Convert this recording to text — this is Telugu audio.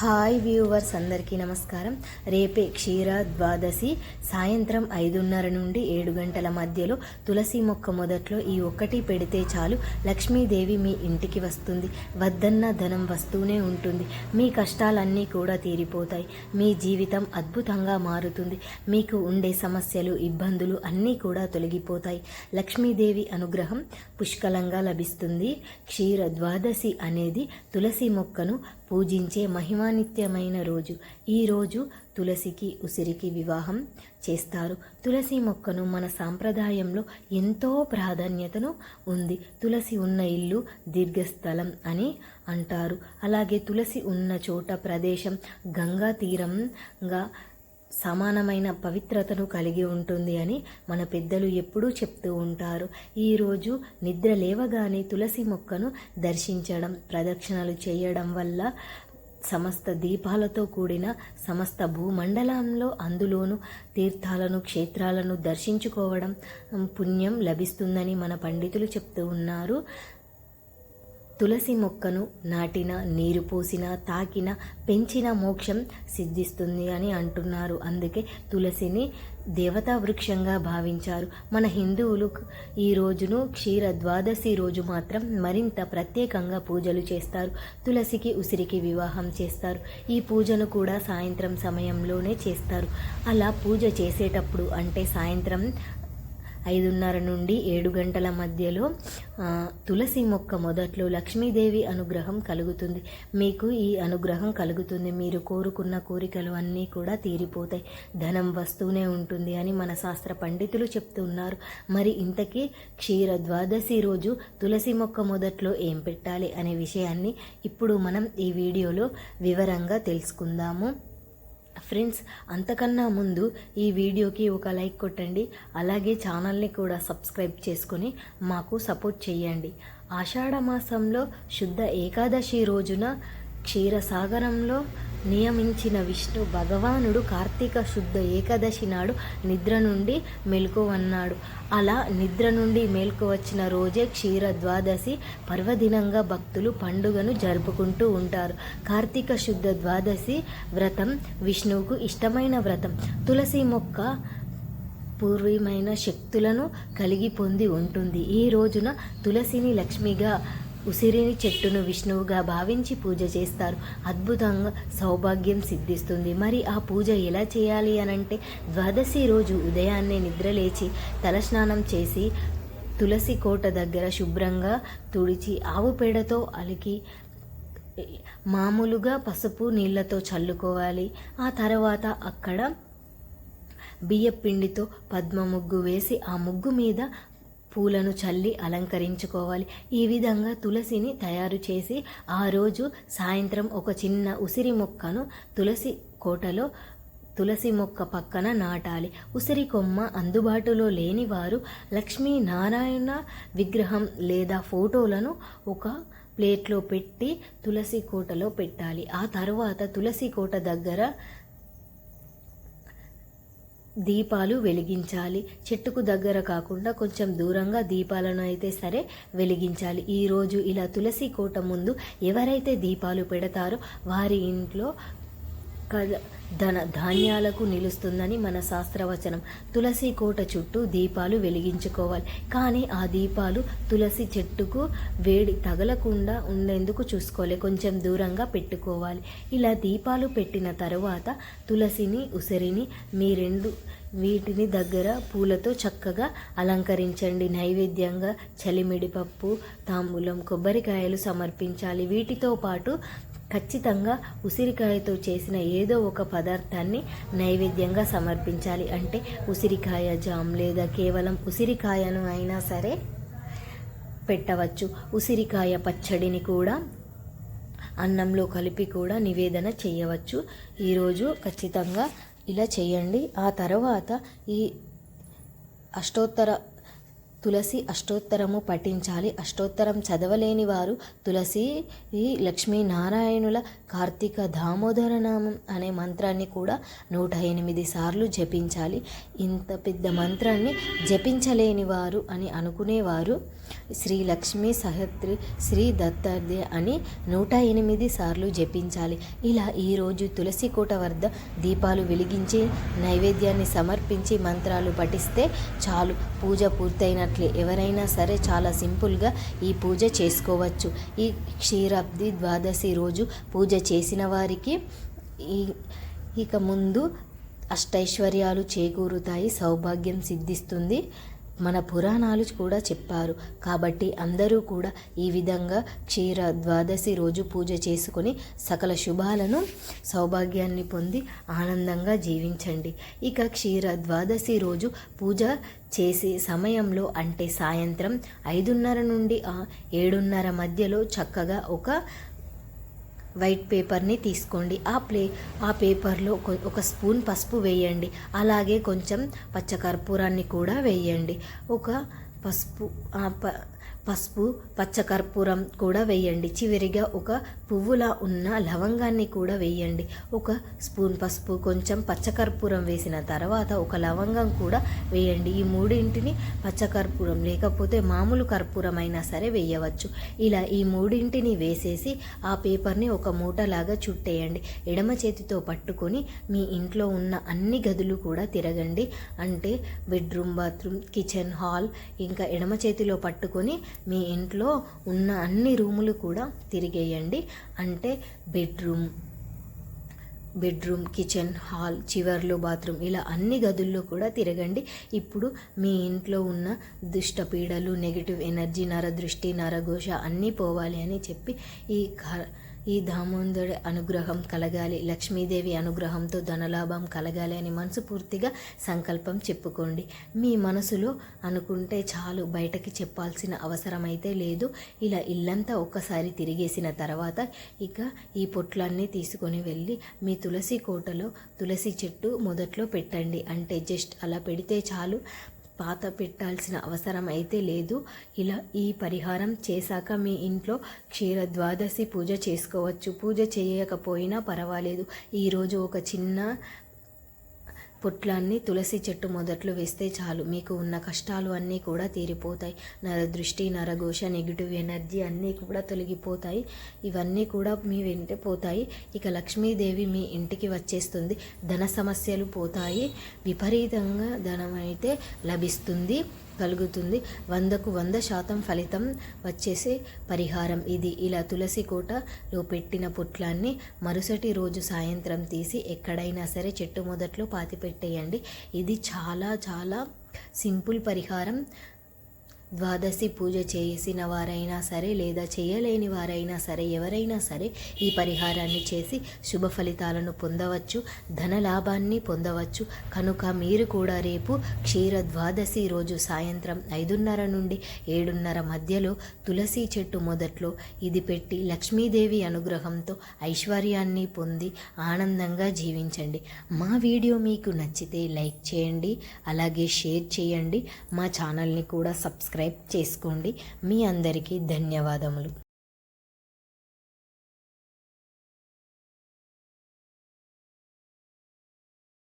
హాయ్ వ్యూవర్స్ అందరికీ నమస్కారం. రేపే క్షీర ద్వాదశి సాయంత్రం ఐదున్నర నుండి ఏడు గంటల మధ్యలో తులసి మొక్క మొదట్లో ఈ ఒక్కటి పెడితే చాలు. లక్ష్మీదేవి మీ ఇంటికి వస్తుంది. వద్దన్న ధనం వస్తూనే ఉంటుంది. మీ కష్టాలన్నీ కూడా తీరిపోతాయి. మీ జీవితం అద్భుతంగా మారుతుంది. మీకు ఉండే సమస్యలు ఇబ్బందులు అన్నీ కూడా తొలగిపోతాయి. లక్ష్మీదేవి అనుగ్రహం పుష్కలంగా లభిస్తుంది. క్షీర ద్వాదశి అనేది తులసి మొక్కను పూజించే మహిమానిత్యమైన రోజు. ఈ రోజు తులసికి ఉసిరికి వివాహం చేస్తారు. తులసి మొక్కను మన సాంప్రదాయంలో ఎంతో ప్రాధాన్యతను ఉంది. తులసి ఉన్న ఇల్లు దీర్ఘస్థలం అని అంటారు. అలాగే తులసి ఉన్న చోట ప్రదేశం గంగా తీరంగా సమానమైన పవిత్రతను కలిగి ఉంటుంది అని మన పెద్దలు ఎప్పుడూ చెప్తూ ఉంటారు. ఈరోజు నిద్ర లేవగానే తులసి మొక్కను దర్శించడం ప్రదక్షిణలు చేయడం వల్ల సమస్త దీపాలతో కూడిన సమస్త భూమండలంలో అందులోను తీర్థాలను క్షేత్రాలను దర్శించుకోవడం పుణ్యం లభిస్తుందని మన పండితులు చెప్తూ ఉన్నారు. తులసి మొక్కను నాటిన నీరు పోసిన తాకిన పెంచిన మోక్షం సిద్ధిస్తుంది అని అంటున్నారు. అందుకే తులసిని దేవతా వృక్షంగా భావించారు. మన హిందువులు ఈ రోజును క్షీర ద్వాదశి రోజు మాత్రం మరింత ప్రత్యేకంగా పూజలు చేస్తారు. తులసికి ఉసిరికి వివాహం చేస్తారు. ఈ పూజను కూడా సాయంత్రం సమయంలోనే చేస్తారు. అలా పూజ చేసేటప్పుడు అంటే సాయంత్రం ఐదున్నర నుండి ఏడు గంటల మధ్యలో తులసి మొక్క మొదట్లో లక్ష్మీదేవి అనుగ్రహం కలుగుతుంది. మీకు ఈ అనుగ్రహం కలుగుతుంది. మీరు కోరుకున్న కోరికలు అన్నీ కూడా తీరిపోతాయి. ధనం వస్తూనే ఉంటుంది అని మన శాస్త్ర పండితులు చెప్తున్నారు. మరి ఇంతకీ క్షీర ద్వాదశి రోజు తులసి మొక్క మొదట్లో ఏం పెట్టాలి అనే విషయాన్ని ఇప్పుడు మనం ఈ వీడియోలో వివరంగా తెలుసుకుందాము. ఫ్రెండ్స్ అంతకన్నా ముందు ఈ వీడియోకి ఒక లైక్ కొట్టండి అలాగే ఛానల్ని కూడా సబ్స్క్రైబ్ చేసుకొని మాకు సపోర్ట్ చేయండి. ఆషాఢ మాసంలో శుద్ధ ఏకాదశి రోజున క్షీరసాగరంలో నియమించిన విష్ణు భగవానుడు కార్తీక శుద్ధ ఏకాదశి నాడు నిద్ర నుండి మెలకువన్నాడు. అలా నిద్ర నుండి మేల్కు వచ్చిన రోజే క్షీర ద్వాదశి పర్వదినంగా భక్తులు పండుగను జరుపుకుంటూ ఉంటారు. కార్తీక శుద్ధ ద్వాదశి వ్రతం విష్ణువుకు ఇష్టమైన వ్రతం. తులసి మొక్క పూర్వమైన శక్తులను కలిగి పొంది ఉంటుంది. ఈ రోజున తులసిని లక్ష్మిగా ఉసిరిని చెట్టును విష్ణువుగా భావించి పూజ చేస్తారు. అద్భుతంగా సౌభాగ్యం సిద్ధిస్తుంది. మరి ఆ పూజ ఎలా చేయాలి అనంటే ద్వాదశి రోజు ఉదయాన్నే నిద్రలేచి తలస్నానం చేసి తులసి కోట దగ్గర శుభ్రంగా తుడిచి ఆవు పేడతో అలికి మామూలుగా పసుపు నీళ్ళతో చల్లుకోవాలి. ఆ తర్వాత అక్కడ బియ్యపిండితో పద్మ ముగ్గు వేసి ఆ ముగ్గు మీద పూలను చల్లి అలంకరించుకోవాలి. ఈ విధంగా తులసిని తయారు చేసి ఆ రోజు సాయంత్రం ఒక చిన్న ఉసిరి మొక్కను తులసి కోటలో తులసి మొక్క పక్కన నాటాలి. ఉసిరి కొమ్మ అందుబాటులో లేని వారు లక్ష్మీనారాయణ విగ్రహం లేదా ఫోటోలను ఒక ప్లేట్లో పెట్టి తులసి కోటలో పెట్టాలి. ఆ తర్వాత తులసి కోట దగ్గర దీపాలు వెలిగించాలి. చెట్టుకు దగ్గర కాకుండా కొంచెం దూరంగా దీపాలను అయితే సరే వెలిగించాలి. ఈరోజు ఇలా తులసి కోట ముందు ఎవరైతే దీపాలు పెడతారో వారి ఇంట్లో కద ధన ధాన్యాలకు నిలుస్తుందని మన శాస్త్రవచనం. తులసి కోట చుట్టూ దీపాలు వెలిగించుకోవాలి. కానీ ఆ దీపాలు తులసి చెట్టుకు వేడి తగలకుండా ఉండేందుకు చూసుకోవాలి. కొంచెం దూరంగా పెట్టుకోవాలి. ఇలా దీపాలు పెట్టిన తరువాత తులసిని ఉసిరిని మీ రెండు వీటిని దగ్గర పూలతో చక్కగా అలంకరించండి. నైవేద్యంగా చలిమిడిపప్పు తాంబూలం కొబ్బరికాయలు సమర్పించాలి. వీటితో పాటు ఖచ్చితంగా ఉసిరికాయతో చేసిన ఏదో ఒక పదార్థాన్ని నైవేద్యంగా సమర్పించాలి. అంటే ఉసిరికాయ జామ్ లేదా కేవలం ఉసిరికాయను అయినా సరే పెట్టవచ్చు. ఉసిరికాయ పచ్చడిని కూడా అన్నంలో కలిపి కూడా నివేదన చేయవచ్చు. ఈరోజు ఖచ్చితంగా ఇలా చేయండి. ఆ తర్వాత ఈ అష్టోత్తర తులసి అష్టోత్తరము పఠించాలి. అష్టోత్తరం చదవలేని వారు తులసి ఈ లక్ష్మీనారాయణుల కార్తీక దామోదర నామం అనే మంత్రాన్ని కూడా నూట ఎనిమిది సార్లు జపించాలి. ఇంత పెద్ద మంత్రాన్ని జపించలేని వారు అని అనుకునేవారు. శ్రీ లక్ష్మీ సహత్రి శ్రీ దత్తార్థి అని నూట ఎనిమిది సార్లు జపించాలి. ఇలా ఈరోజు తులసి కోట వద్ద దీపాలు వెలిగించి నైవేద్యాన్ని సమర్పించి మంత్రాలు పఠిస్తే చాలు. పూజ పూర్తయినట్లే ఎవరైనా సరే చాలా సింపుల్గా ఈ పూజ చేసుకోవచ్చు. ఈ క్షీరాబ్ది ద్వాదశి రోజు పూజ చేసిన వారికి ఈ ఇక ముందు అష్టైశ్వర్యాలు చేకూరుతాయి సౌభాగ్యం సిద్ధిస్తుంది మన పురాణాలు కూడా చెప్పారు. కాబట్టి అందరూ కూడా ఈ విధంగా క్షీర ద్వాదశి రోజు పూజ చేసుకొని సకల శుభాలను సౌభాగ్యాన్ని పొంది ఆనందంగా జీవించండి. ఇక క్షీర ద్వాదశి రోజు పూజ చేసే సమయంలో అంటే సాయంత్రం ఐదున్నర నుండి ఏడున్నర మధ్యలో చక్కగా ఒక వైట్ పేపర్ని తీసుకోండి. ఆ ప్లే ఆ పేపర్లో ఒక స్పూన్ పసుపు వేయండి. అలాగే కొంచెం పచ్చకర్పూరాన్ని కూడా వేయండి. ఒక పసుపు పసుపు పచ్చకర్పూరం కూడా వేయండి. చివరిగా ఒక పువ్వులా ఉన్న లవంగాన్ని కూడా వేయండి. ఒక స్పూన్ పసుపు కొంచెం పచ్చకర్పూరం వేసిన తర్వాత ఒక లవంగం కూడా వేయండి. ఈ మూడింటిని పచ్చకర్పూరం లేకపోతే మామూలు కర్పూరం అయినా సరే వేయవచ్చు. ఇలా ఈ మూడింటిని వేసేసి ఆ పేపర్ని ఒక మూటలాగా చుట్టేయండి. ఎడమ చేతితో పట్టుకొని మీ ఇంట్లో ఉన్న అన్ని గదులు కూడా తిరగండి. అంటే బెడ్రూమ్ బాత్రూమ్ కిచెన్ హాల్ ఇంకా ఎడమ చేతిలో పట్టుకొని మీ ఇంట్లో ఉన్న అన్ని రూములు కూడా తిరిగేయండి. అంటే బెడ్రూమ్ బెడ్రూమ్ కిచెన్ హాల్ చివర్లు బాత్రూమ్ ఇలా అన్ని గదుల్లో కూడా తిరగండి. ఇప్పుడు మీ ఇంట్లో ఉన్న దుష్ట పీడలు నెగిటివ్ ఎనర్జీ నరదృష్టి నరఘోష అన్నీ పోవాలి అని చెప్పి ఈ ఈ దామోదరుడి అనుగ్రహం కలగాలి లక్ష్మీదేవి అనుగ్రహంతో ధనలాభం కలగాలి అని మనసు పూర్తిగా సంకల్పం చెప్పుకోండి. మీ మనసులో అనుకుంటే చాలు బయటకి చెప్పాల్సిన అవసరం అయితే లేదు. ఇలా ఇల్లంతా ఒక్కసారి తిరిగేసిన తర్వాత ఇక ఈ పొట్లన్నీ తీసుకొని వెళ్ళి మీ తులసి కోటలో తులసి చెట్టు మొదట్లో పెట్టండి. అంటే జస్ట్ అలా పెడితే చాలు పాత పెట్టాల్సిన అవసరం అయితే లేదు. ఇలా ఈ పరిహారం చేశాక మీ ఇంట్లో క్షీర ద్వాదశి పూజ చేసుకోవచ్చు. పూజ చేయకపోయినా పర్వాలేదు. ఈరోజు ఒక చిన్న పొట్లాన్ని తులసి చెట్టు మొదట్లో వేస్తే చాలు. మీకు ఉన్న కష్టాలు అన్నీ కూడా తీరిపోతాయి. నర దృష్టి నరఘోష నెగిటివ్ ఎనర్జీ అన్నీ కూడా తొలగిపోతాయి. ఇవన్నీ కూడా మీ వెంటే పోతాయి. ఇక లక్ష్మీదేవి మీ ఇంటికి వచ్చేస్తుంది. ధన సమస్యలు పోతాయి. విపరీతంగా ధనం అయితే లభిస్తుంది. కలుగుతుంది. వందకు వంద శాతం ఫలితం వచ్చేసే పరిహారం ఇది. ఇలా తులసి కోటలో పెట్టిన పుట్లాన్ని మరుసటి రోజు సాయంత్రం తీసి ఎక్కడైనా సరే చెట్టు మొదట్లో పాతి పెట్టేయండి ఇది చాలా చాలా సింపుల్ పరిహారం. ద్వాదశి పూజ చేసిన వారైనా సరే లేదా చేయలేని వారైనా సరే ఎవరైనా సరే ఈ పరిహారాన్ని చేసి శుభ ఫలితాలను పొందవచ్చు ధన లాభాన్ని పొందవచ్చు. కనుక మీరు కూడా రేపు క్షీర ద్వాదశి రోజు సాయంత్రం ఐదున్నర నుండి ఏడున్నర మధ్యలో తులసి చెట్టు మొదట్లో ఇది పెట్టి లక్ష్మీదేవి అనుగ్రహంతో ఐశ్వర్యాన్ని పొంది ఆనందంగా జీవించండి. మా వీడియో మీకు నచ్చితే లైక్ చేయండి అలాగే షేర్ చేయండి. మా ఛానల్ని కూడా సబ్స్క్రైబ్ సబ్స్క్రైబ్ చేసుకోండి. మీ అందరికీ ధన్యవాదములు.